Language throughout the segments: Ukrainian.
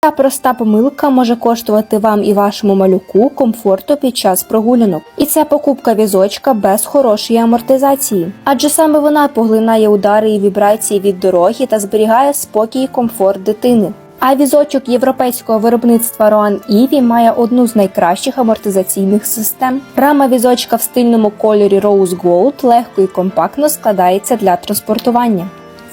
Та проста помилка може коштувати вам і вашому малюку комфорту під час прогулянок. І це покупка візочка без хорошої амортизації. Адже саме вона поглинає удари і вібрації від дороги та зберігає спокій і комфорт дитини. А візочок європейського виробництва Roan Ivy має одну з найкращих амортизаційних систем. Рама візочка в стильному кольорі Rose Gold легко і компактно складається для транспортування.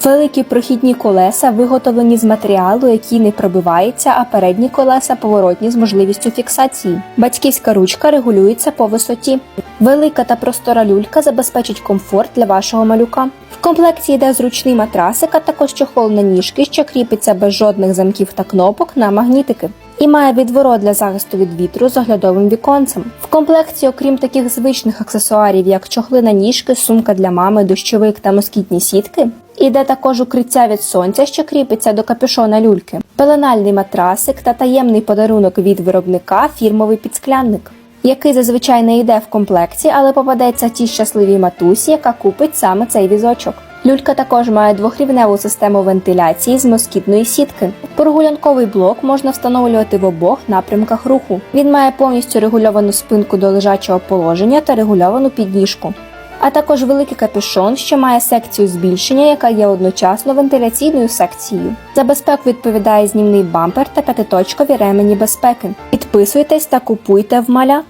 Великі прохідні колеса виготовлені з матеріалу, який не пробивається, а передні колеса поворотні з можливістю фіксації. Батьківська ручка регулюється по висоті. Велика та простора люлька забезпечить комфорт для вашого малюка. В комплекті йде зручний матрасик, а також чохол на ніжки, що кріпиться без жодних замків та кнопок на магнітики. І має відворот для захисту від вітру з оглядовим віконцем. В комплекті, окрім таких звичних аксесуарів, як чохли на ніжки, сумка для мами, дощовик та москітні сітки, іде також укриття від сонця, що кріпиться до капюшона люльки, пеленальний матрасик та таємний подарунок від виробника фірмовий підсклянник, який зазвичай не йде в комплекті, але попадеться тій щасливій матусі, яка купить саме цей візочок. Люлька також має двохрівневу систему вентиляції з москітної сітки. Прогулянковий блок можна встановлювати в обох напрямках руху. Він має повністю регульовану спинку до лежачого положення та регульовану підніжку. А також великий капюшон, що має секцію збільшення, яка є одночасно вентиляційною секцією. За безпеку відповідає знімний бампер та п'ятиточкові ремені безпеки. Підписуйтесь та купуйте в маля.